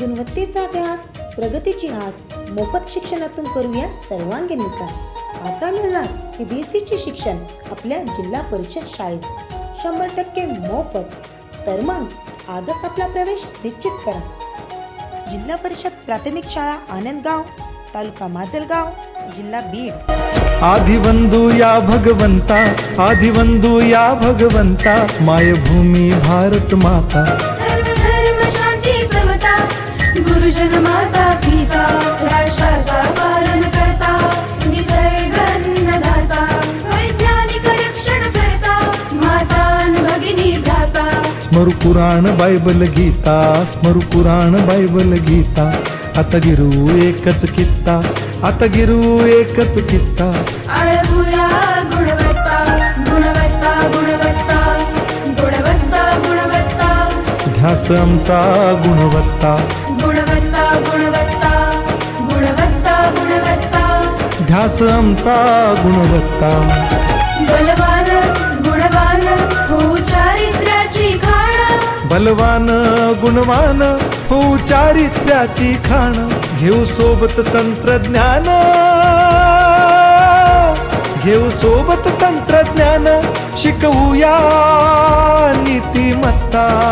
गुणवत्तेचा ध्यास प्रगतीची आस मोफत शिक्षणातून करूया सर्वांगीण विकास. आता मिळणार सीबीएसईचे शिक्षण आपल्या जिल्हा परिषद शाळेत. शंभर टक्के मोफत. तर मग आजच आपला प्रवेश निश्चित करा. जिल्हा परिषद प्राथमिक शाळा आनंदगाव तालुका माजलगाव जिल्हा बीड. आदिवंदू या भगवंता आदिवंदू या भगवंता मायभूमी भारत माता. गुरुजन माता पिता राष्ट्राचा पालन करता निसर्ग अन्नदाता वैज्ञानिक रक्षण करता माता अन भगिनी भ्राता. स्मरु पुराण बायबल गीता स्मरु पुराण बायबल गीता. आता गिरू एकच कित्ता आता गिरू एकच कित्ता. आळपुया गुणवत्ता गुणवत्ता गुणवत्ता गुणवत्ता गुणवत्ता. ध्यास आमचा गुणवत्ता. ध्यास आमचा गुणवत्ता. बलवान गुणवान हो चारित्र्याची खाण. बलवान गुणवान हो चारित्र्याची खाण. घेऊ सोबत तंत्रज्ञान. घेऊ सोबत तंत्रज्ञान. शिकवूया नीतिमत्ता.